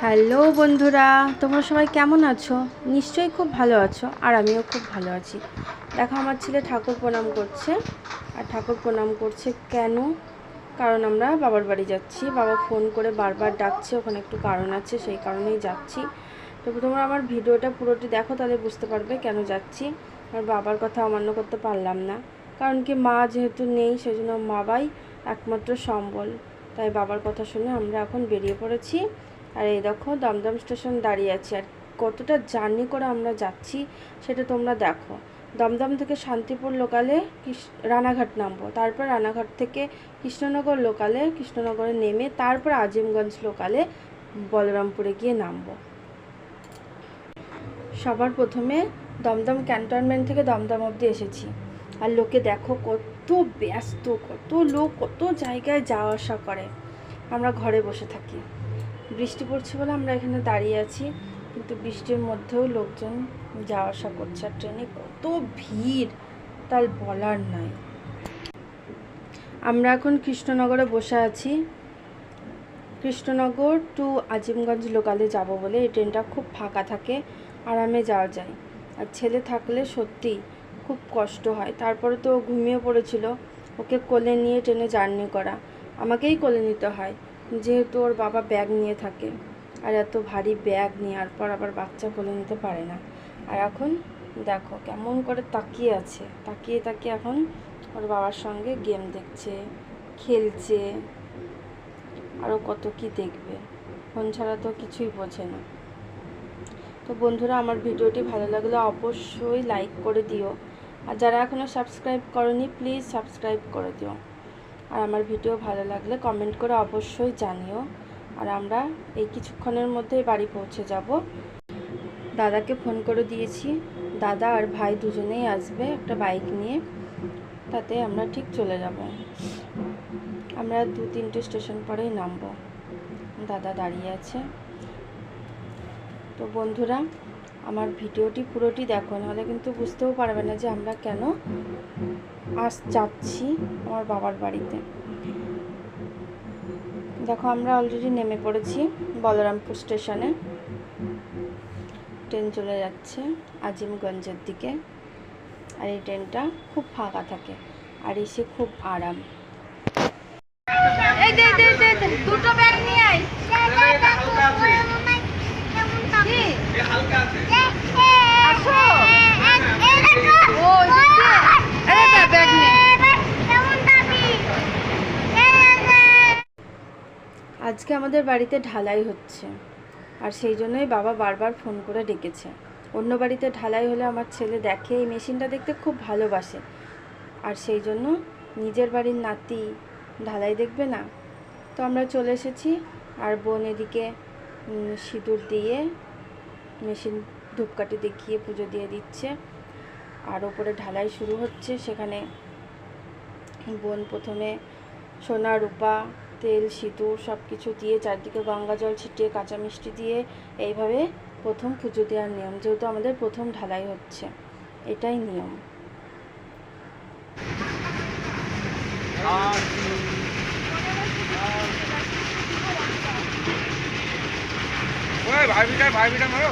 Hello বন্ধুরা, তোমরা সবাই কেমন আছো? নিশ্চয়ই খুব ভালো আছো, আর আমিও খুব ভালো আছি। দেখো, আমার ছেলে ঠাকুর প্রণাম করছে। আর ঠাকুর প্রণাম করছে কেন? কারণ আমরা বাবার বাড়ি যাচ্ছি। বাবা ফোন করে বারবার ডাকছে, ওখানে একটু কারণ আছে, সেই কারণেই যাচ্ছি। তো তোমরা আমার ভিডিওটা পুরোটি দেখো, তাহলে বুঝতে পারবে কেন যাচ্ছি। আর বাবার কথা অমান্য করতে পারলাম না। কারণ কি, মা যেহেতু নেই, সেজন্য বাবাই একমাত্র সম্বল। তাই বাবার কথা শুনে আমরা এখন বেরিয়ে পড়েছি। আর এই দেখো দমদম স্টেশন দাঁড়িয়ে আছি। আর কতটা জার্নি করে আমরা যাচ্ছি সেটা তোমরা দেখো। দমদম থেকে শান্তিপুর লোকালে রানাঘাট নামবো। তারপর রানাঘাট থেকে কৃষ্ণনগর লোকালে, কৃষ্ণনগরে নেমে তারপর আজিমগঞ্জ লোকালে বলরামপুরে গিয়ে নামবো। সবার প্রথমে দমদম ক্যান্টনমেন্ট থেকে দমদম অবধি এসেছি। আর লোকে দেখো কত ব্যস্ত, কত লোক, কত জায়গায় যাওয়া আসা করে। আমরা ঘরে বসে থাকি। বৃষ্টি পড়ছে বলে আমরা এখানে দাঁড়িয়ে আছি, কিন্তু বৃষ্টির মধ্যেও লোকজন যাওয়া আসা করছে আর ট্রেনে। কত ভিড়, তার বলার নাই। আমরা এখন কৃষ্ণনগরে বসে আছি। কৃষ্ণনগর টু আজিমগঞ্জ লোকালে যাব বলে এই ট্রেনটা খুব ফাঁকা থাকে, আরামে যাওয়া যায়। আর ছেলে থাকলে সত্যি খুব কষ্ট হয়। তারপরে তো ঘুমিয়ে পড়েছিল, ওকে কোলে নিয়ে ট্রেনে জার্নি করা। আমাকেই কোলে নিতে হয়। যেহেতু ওর বাবা ব্যাগ নিয়ে থাকে আর এত ভারী ব্যাগ নেওয়ার পর আবার বাচ্চা কোলে নিতে পারে না। আর এখন দেখো কেমন করে তাকিয়ে আছে। তাকিয়ে তাকিয়ে এখন ওর বাবার সঙ্গে গেম দেখছে, খেলছে আরও কত কি দেখবে। ফোন ছাড়া তো কিছুই বোঝে না। তো বন্ধুরা, আমার ভিডিওটি ভালো লাগলে অবশ্যই লাইক করে দিও। আর যারা এখনও সাবস্ক্রাইব করনি প্লিজ সাবস্ক্রাইব করে দিও। আর আমার ভিডিও ভালো লাগলে কমেন্ট করে অবশ্যই জানিও। আর আমরা এই কিছুক্ষণের মধ্যেই বাড়ি পৌঁছে যাব। দাদাকে ফোন করে দিয়েছি। দাদা আর ভাই দুজনেই আসবে একটা বাইক নিয়ে। তাতে আমরা ঠিক চলে যাব। আমরা দু তিনটে স্টেশন পরেই নামবো। দাদা দাঁড়িয়ে আছে। তো বন্ধুরা আমার ভিডিওটি পুরোটি দেখো নাহলে কিন্তু বুঝতেও পারবে না যে আমরা কেন আস যাচ্ছি আমার বাবার বাড়িতে দেখো আমরা অলরেডি নেমে পড়েছি বলরামপুর স্টেশনে ট্রেন চলে যাচ্ছে আজিমগঞ্জের দিকে আর এই ট্রেনটা খুব ফাঁকা থাকে আর এসে খুব আরাম এই দে দে দে দে, দুটো ব্যাগ নিয়ে আয় কি আসো ও এসেছে এই দে ব্যাগ নে আজকে আমাদের বাড়িতে ঢালাই হচ্ছে। আর সেই জন্যই বাবা বারবার ফোন করে ডেকেছে। অন্য বাড়িতে ঢালাই হলে আমার ছেলে দেখে এই মেশিনটা দেখতে খুব ভালোবাসে। আর সেই জন্য নিজের বাড়ির নাতি ঢালাই দেখবে না। তো আমরা চলে এসেছি আর বোন এদিকে সিঁদুর দিয়ে মেশিন ধূপকাঠি দেখিয়ে পুজো দিয়ে দিচ্ছে। আর ওপরে ঢালাই শুরু হচ্ছে। সেখানে বোন প্রথমে সোনা, রূপা তেল সিঁদুর সব কিছু দিয়ে চারদিকে গঙ্গা জল ছিটিয়ে কাঁচা মিষ্টি দিয়ে এইভাবে প্রথম পুজো দেওয়ার নিয়ম যেহেতু আমাদের প্রথম ঢালাই হচ্ছে। এটাই নিয়ম। ওই ভাই বিটা ভাই বিটা মারো।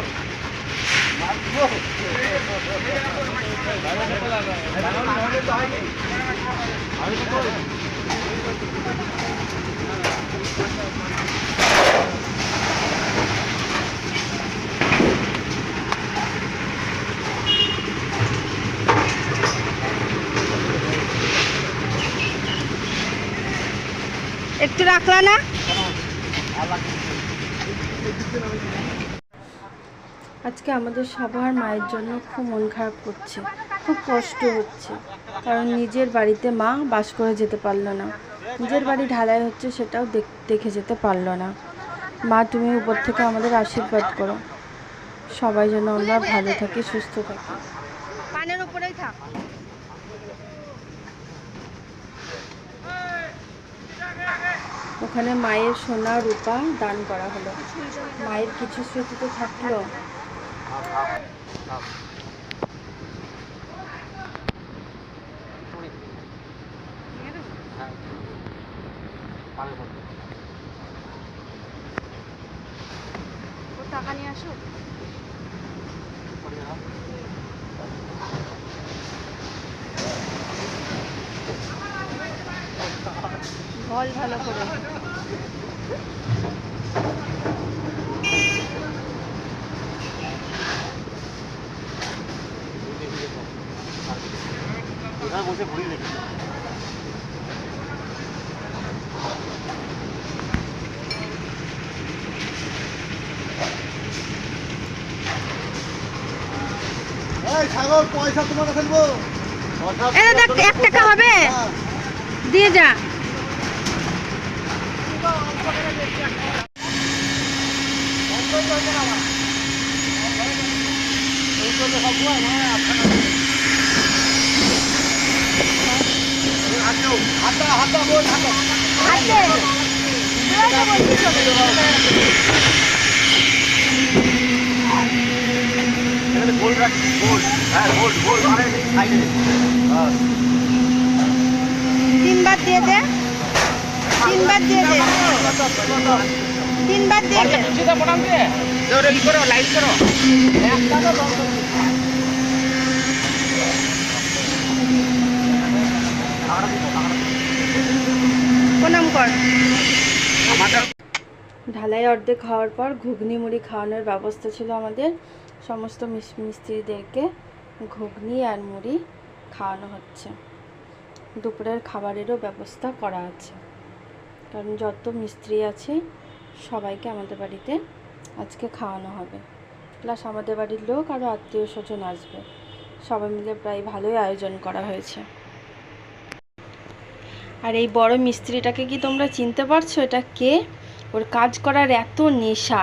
একটু রাখলা না? আজকে আমাদের সবার মায়ের জন্য খুব মন খারাপ করছে খুব কষ্ট হচ্ছে কারণ নিজের বাড়িতে মা বাস করে যেতে পারল না। নিজের বাড়ি ঢালাই হচ্ছে সেটাও দেখ- যেতে পারল না। মা তুমি উপর থেকে আমাদের আশীর্বাদ করো। সবাই যেন আমরা ভালো থাকি সুস্থ থাকি। পানের উপরেই থাক। ওখানে মায়ের সোনা রূপা দান করা হলো। মায়ের কিছু স্মৃতি তো থাকল। টাকা নিয়ে আসো। ভালো করে। পয়সা তোমার কাছে নেব। দেখ এক টাকা হবে। দিয়ে যা। হাতা হাতা বল হাতা হাতে গোল রাখ গোল হ্যাঁ গোল গোল আরে সাইডে বাস তিনবার দিয়ে দে। তিনবার দিয়ে দে তিনবার দিয়ে। দে জোরে করো লাইট করো। একটা তো ঢালাই অর্ধেক খাওয়ার পর ঘুগনি মুড়ি খাওয়ানোর ব্যবস্থা ছিল আমাদের। সমস্ত মিস- মিস্ত্রিদেরকে ঘুগনি আর মুড়ি খাওয়ানো হচ্ছে। দুপুরের খাবারেরও ব্যবস্থা করা আছে। কারণ যত মিস্ত্রি আছে, সবাইকে আমাদের বাড়িতে আজকে খাওয়ানো হবে। প্লাস আমাদের বাড়ির লোক আরও আত্মীয় স্বজন আসবে। সবাই মিলে প্রায় ভালোই আয়োজন করা হয়েছে। আর এই বড় মিস্ত্রিটাকে কি তোমরা চিনতে পারছ? এটা কে? ওর কাজ করার এত নেশা।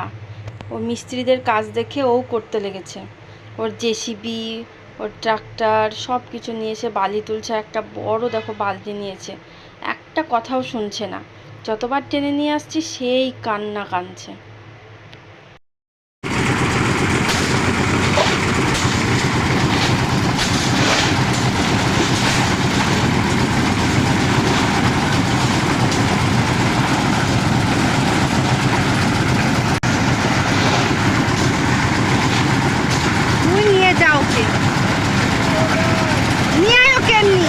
ও মিস্ত্রিদের কাজ দেখে ও করতে লেগেছে। ওর জেসিবি ওর ট্রাক্টর সব কিছু নিয়ে এসে বালি তুলছে। একটা বড়, দেখো, বালতি নিয়েছে। একটা কথাও শুনছে না। যতবার টেনে নিয়ে আসছি, সেই কান্না কাঁদছে তুই নিয়ে যা ওকে নিয়ে আয় ওকে এমনি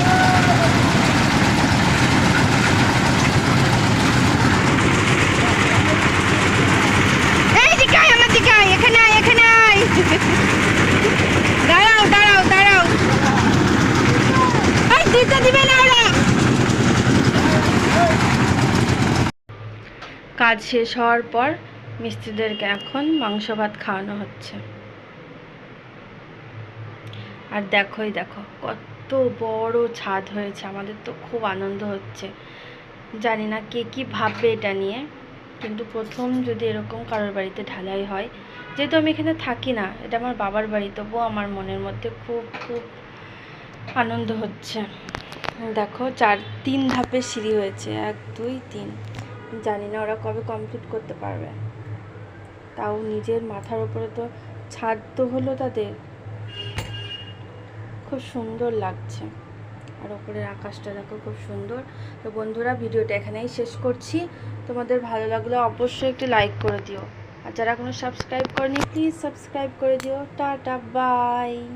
এই দিকে আয় আমার দিকে আয় এখানে আয় এখানে আয় দাঁড়াও দাঁড়াও দাঁড়াও এই দিতে দিবে না ওরা কাজ শেষ হওয়ার পর মিস্ত্রিদেরকে এখন মাংস ভাত খাওয়ানো হচ্ছে। আর দেখোই দেখো, কত বড় ছাদ হয়েছে, আমাদের তো খুব আনন্দ হচ্ছে। জানি না কে কি ভাববে এটা নিয়ে, কিন্তু প্রথম যদি এরকম কারোর বাড়িতে ঢালাই হয়, যেহেতু আমি এখানে থাকি না, এটা আমার বাবার বাড়ি, তবুও আমার মনের মধ্যে খুব খুব আনন্দ হচ্ছে। দেখো, চার, তিন ধাপের সিঁড়ি হয়েছে, এক, দুই, তিন। জানি না ওরা কবে কমপ্লিট করতে পারবে। তাও নিজের মাথার উপরে তো ছাদ তো হলো তাদের। খুব সুন্দর লাগছে। আর ওপরের আকাশটা দেখো খুব সুন্দর। তো বন্ধুরা, ভিডিওটা এখানেই শেষ করছি। তোমাদের ভালো লাগলে অবশ্যই একটু লাইক করে দিও। আর যারা কোনো সাবস্ক্রাইব করেনি প্লিজ সাবস্ক্রাইব করে দিও। Tata bye